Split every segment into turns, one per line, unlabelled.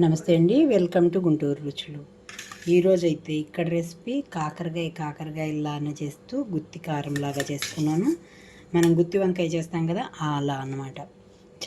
నమస్తే అండి. Welcome to Guntur రుచులు. ఈరోజైతే ఇక్కడ రెసిపీ కాకరకాయ కాకరకాయ ఇలానే చేస్తూ గుత్తి కారంలాగా చేసుకున్నాను. మనం గుత్తి వంకాయ చేస్తాం కదా అలా అన్నమాట.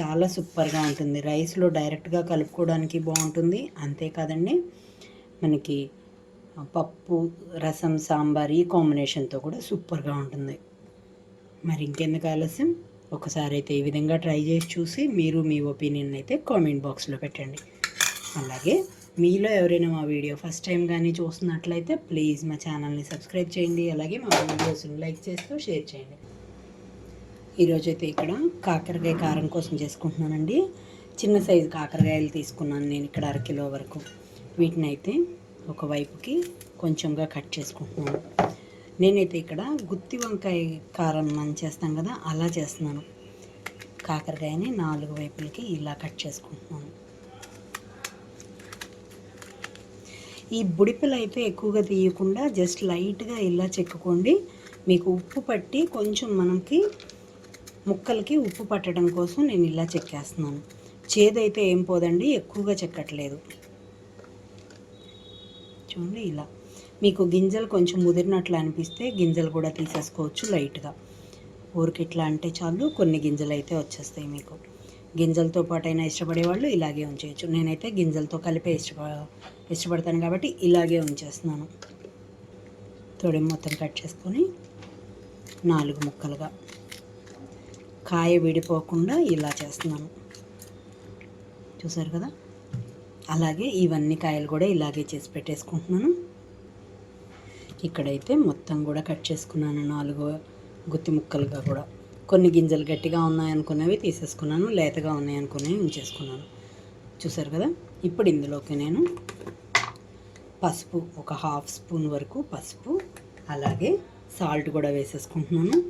చాలా సూపర్గా ఉంటుంది. రైస్లో డైరెక్ట్గా కలుపుకోవడానికి బాగుంటుంది. అంతేకాదండి మనకి పప్పు రసం సాంబార్ ఈ కాంబినేషన్తో కూడా సూపర్గా ఉంటుంది. మరి ఇంకెందుకు ఆలస్యం? ఒకసారి అయితే ఈ విధంగా ట్రై చేసి చూసి మీరు మీ ఒపీనియన్ అయితే కామెంట్ బాక్స్లో పెట్టండి. అలాగే మీలో ఎవరైనా మా వీడియో ఫస్ట్ టైం కానీ చూస్తున్నట్లయితే ప్లీజ్ మా ఛానల్ని సబ్స్క్రైబ్ చేయండి. అలాగే మా వీడియోస్ని లైక్ చేస్తూ షేర్ చేయండి. ఈరోజు అయితే ఇక్కడ కాకరకాయ కారం కోసం చేసుకుంటున్నానండి. చిన్న సైజు కాకరకాయలు తీసుకున్నాను నేను ఇక్కడ అరకిలో వరకు. వీటిని అయితే ఒకవైపుకి కొంచెంగా కట్ చేసుకుంటున్నాను. నేనైతే ఇక్కడ గుత్తి వంకాయ కారం మనం చేస్తాం కదా అలా చేస్తున్నాను. కాకరకాయని నాలుగు వైపులకి ఇలా కట్ చేసుకుంటున్నాను. ఈ బుడిపెలు అయితే ఎక్కువగా తీయకుండా జస్ట్ లైట్గా ఇలా చెక్కుకోండి. మీకు ఉప్పు పట్టి కొంచెం మనకి ముక్కలకి ఉప్పు పట్టడం కోసం నేను ఇలా చెక్కేస్తున్నాను. చేదైతే ఏం పోదండి ఎక్కువగా చెక్కట్లేదు. చూడండి ఇలా. మీకు గింజలు కొంచెం ముదిరినట్లు అనిపిస్తే గింజలు కూడా తీసేసుకోవచ్చు లైట్గా. ఊరికి ఇట్లా అంటే చాలు కొన్ని గింజలు అయితే వచ్చేస్తాయి మీకు. గింజలతో పాటైనా ఇష్టపడే వాళ్ళు ఇలాగే ఉంచేయచ్చు. నేనైతే గింజలతో కలిపే ఇష్టప ఇష్టపడతాను కాబట్టి ఇలాగే ఉంచేస్తున్నాను. తొడి మొత్తం కట్ చేసుకొని నాలుగు ముక్కలుగా కాయ విడిపోకుండా ఇలా చేస్తున్నాను. చూసారు కదా? అలాగే ఇవన్నీ కాయలు కూడా ఇలాగే చేసి పెట్టేసుకుంటున్నాను. ఇక్కడైతే మొత్తం కూడా కట్ చేసుకున్నాను నాలుగు గుత్తి ముక్కలుగా కూడా. కొన్ని గింజలు గట్టిగా ఉన్నాయనుకున్నవి తీసేసుకున్నాను లేతగా ఉన్నాయనుకున్నవి ఉంచేసుకున్నాను. చూసారు కదా? ఇప్పుడు ఇందులోకి నేను పసుపు ఒక హాఫ్ స్పూన్ వరకు పసుపు అలాగే సాల్ట్ కూడా వేసేసుకుంటున్నాను.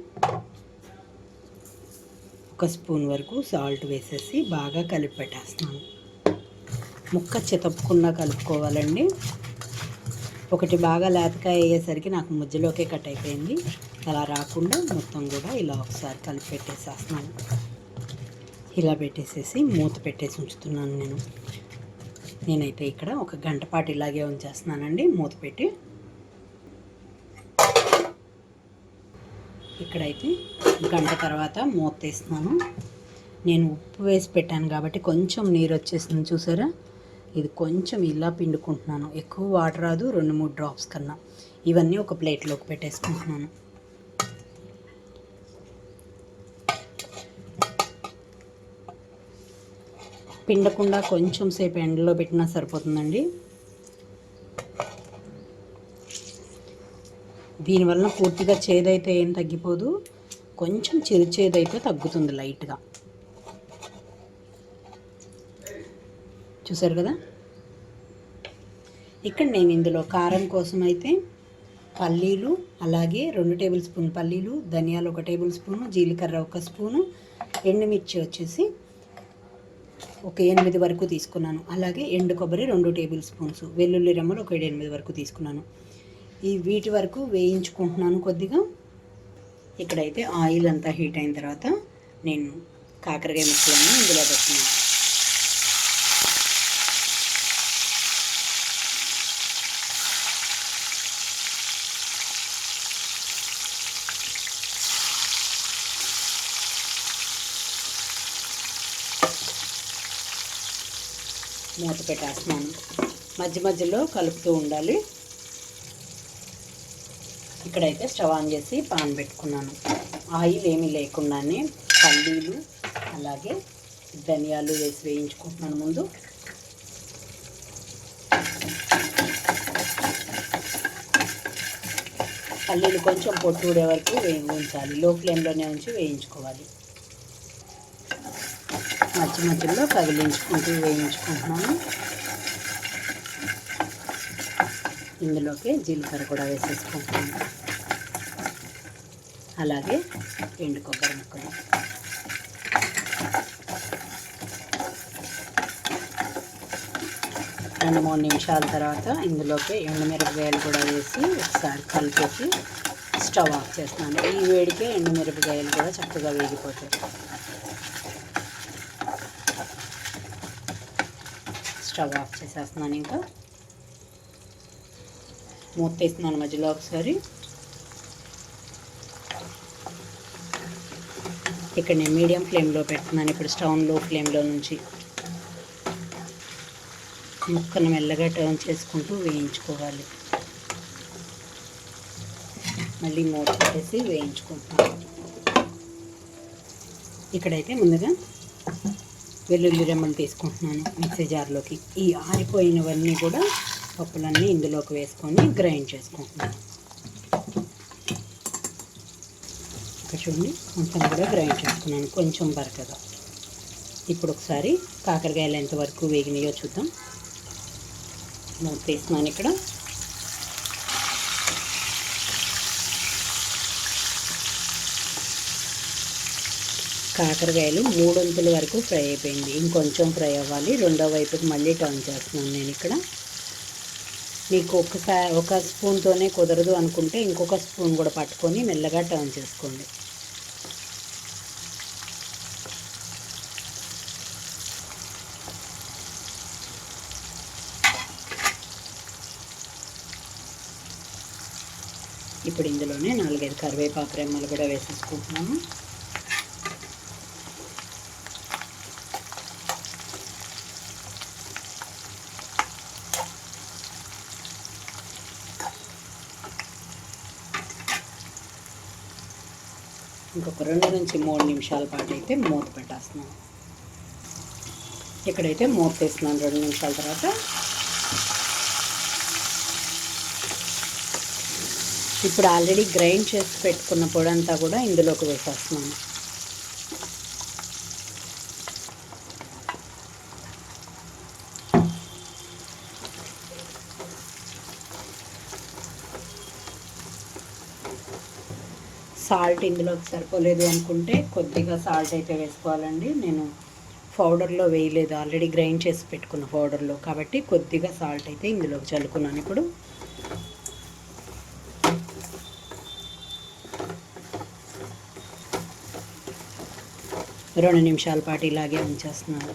ఒక స్పూన్ వరకు సాల్ట్ వేసేసి బాగా కలిపి పెట్టేస్తున్నాను. ముక్క చితప్పకుండా కలుపుకోవాలండి. ఒకటి బాగా లేతకాయ అయ్యేసరికి నాకు మధ్యలోకే కట్ అయిపోయింది. అలా రాకుండా మొత్తం కూడా ఇలా ఒకసారి కలిపి పెట్టేసేస్తున్నాను. ఇలా పెట్టేసేసి మూత పెట్టేసి ఉంచుతున్నాను నేను. నేనైతే ఇక్కడ ఒక గంట పాటు ఇలాగే ఉంచేస్తున్నానండి. మూత పెట్టి ఇక్కడైతే గంట తర్వాత మూత తీస్తున్నాను. నేను ఉప్పు వేసి పెట్టాను కాబట్టి కొంచెం నీరు వచ్చేసింది చూసారా? ఇది కొంచెం ఇలా పిండుకుంటున్నాను. ఎక్కువ వాటర్ రాదు రెండు మూడు డ్రాప్స్ కన్నా. ఇవన్నీ ఒక ప్లేట్లోకి పెట్టేసుకుంటున్నాను. పిండకుండా కొంచెం సేపు ఎండలో పెట్టినా సరిపోతుందండి. దీనివల్ల పూర్తిగా చేదైతే ఏం తగ్గిపోదు. కొంచెం చిరు చేదైతే తగ్గుతుంది లైట్గా. చూసారు కదా? ఇక్కడ నేను ఇందులో కారం కోసం అయితే పల్లీలు అలాగే రెండు టేబుల్ స్పూన్ పల్లీలు ధనియాలు ఒక టేబుల్ స్పూను జీలకర్ర ఒక స్పూను ఎండుమిర్చి వచ్చేసి ఒక ఎనిమిది వరకు తీసుకున్నాను. అలాగే ఎండు కొబ్బరి రెండు టేబుల్ స్పూన్స్ వెల్లుల్లి రెమ్మలు ఒక ఎనిమిది వరకు తీసుకున్నాను. ఈ వీటి వరకు వేయించుకుంటున్నాను కొద్దిగా. ఇక్కడైతే ఆయిల్ అంతా హీట్ అయిన తర్వాత నేను కాకరకాయ ముక్కలను ఇందులో పెట్టుకున్నాను. మూత పెట్టేస్తున్నాను. మధ్య మధ్యలో కలుపుతూ ఉండాలి. ఇక్కడైతే స్టవ్ ఆన్ చేసి పాన్ పెట్టుకున్నాను. ఆయిల్ ఏమీ లేకుండానే పల్లీలు అలాగే ధనియాలు వేసి వేయించుకుంటున్నాను ముందు. పల్లీలు కొంచెం పొట్టు ఊడే వరకు వేయించాలి. లో ఫ్లేమ్లోనే ఉంచి వేయించుకోవాలి. మధ్య మధ్యలో కదిలించుకుంటూ వేయించుకుంటున్నాను. ఇందులోకి జీలకర్ర కూడా వేసేసుకుంటున్నాను. అలాగే ఎండు కొబ్బరి ముక్కలు. రెండు మూడు నిమిషాల తర్వాత ఇందులోకి ఎండుమిరపకాయలు కూడా వేసి ఒకసారి కలిపేసి స్టవ్ ఆఫ్ చేస్తున్నాను. ఈ వేడికే ఎండుమిరపకాయలు కూడా చక్కగా వేగిపోతాయి. స్టవ్ ఆఫ్ చేసేస్తున్నాను ఇంకా. మూత తీస్తున్నాను మధ్యలో ఒకసారి. ఇక్కడ నేను మీడియం ఫ్లేమ్లో పెడుతున్నాను. ఇప్పుడు స్టవ్లో ఫ్లేమ్లో నుంచి ముక్కను మెల్లగా టర్న్ చేసుకుంటూ వేయించుకోవాలి. మళ్ళీ మూత పెట్టేసి వేయించుకుంటున్నాను. ఇక్కడైతే ముందుగా వెల్లుల్లి రెమ్మలు తీసుకుంటున్నాను మిక్సీ జార్లోకి. ఈ ఆరిపోయినవన్నీ కూడా పప్పులన్నీ ఇందులోకి వేసుకొని గ్రైండ్ చేసుకుంటున్నాను. ఇక్కడ చూడండి మొత్తం కూడా గ్రైండ్ చేసుకున్నాను. కొంచెం బరకగా ఇప్పుడు ఒకసారి కాకరకాయలు ఎంతవరకు వేగినాయో చూద్దాం. తీసుకున్నాను తీస్తున్నాను ఇక్కడ. కాకరకాయలు మూడొంతుల వరకు ఫ్రై అయిపోయింది. ఇంకొంచెం ఫ్రై అవ్వాలి. రెండో వైపుకి మళ్ళీ టర్న్ చేస్తున్నాను నేను ఇక్కడ. మీకు ఒకసారి ఒక స్పూన్తోనే కుదరదు అనుకుంటే ఇంకొక స్పూన్ కూడా పట్టుకొని మెల్లగా టర్న్ చేసుకోండి. ఇప్పుడు ఇందులోనే నాలుగైదు కరివేపాకు రెమ్మలు కూడా వేసేసుకుంటున్నాము ఇంకొక రెండు నుంచి మూడు నిమిషాల పాటు అయితే మూత పెట్టేస్తున్నాను. ఇక్కడైతే మూత తీస్తున్నాను రెండు నిమిషాల తర్వాత. ఇప్పుడు ఆల్రెడీ గ్రైండ్ చేసి పెట్టుకున్న పొడి అంతా కూడా ఇందులోకి వేసేస్తున్నాను. సాల్ట్ ఇందులోకి సరిపోలేదు అనుకుంటే కొద్దిగా సాల్ట్ అయితే వేసుకోవాలండి. నేను పౌడర్లో వేయలేదు. ఆల్రెడీ గ్రైండ్ చేసి పెట్టుకున్న పౌడర్లో. కాబట్టి కొద్దిగా సాల్ట్ అయితే ఇందులోకి చల్లుకున్నాను ఇప్పుడు. రెండు నిమిషాల పాటు ఇలాగే ఉంచేస్తున్నాను.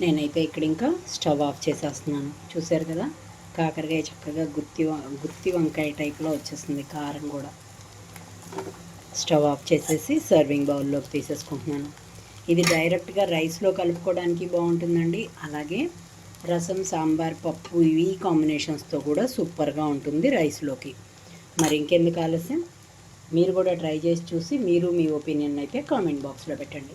నేనైతే ఇక్కడ ఇంకా స్టవ్ ఆఫ్ చేసేస్తున్నాను. చూసారు కదా? కాకరకాయ చక్కగా గుత్తి గుత్తి వంకాయ టైప్లో వచ్చేస్తుంది కారం కూడా. స్టవ్ ఆఫ్ చేసేసి సర్వింగ్ బౌల్లోకి తీసేసుకుంటున్నాను. ఇది డైరెక్ట్గా రైస్లో కలుపుకోవడానికి బాగుంటుందండి. అలాగే రసం సాంబార్ పప్పు ఇవి కాంబినేషన్స్తో కూడా సూపర్గా ఉంటుంది రైస్లోకి మరి ఇంకెందుకు ఆలస్యం? మీరు కూడా ట్రై చేసి చూసి మీరు మీ ఒపీనియన్ అయితే కామెంట్ బాక్స్లో పెట్టండి.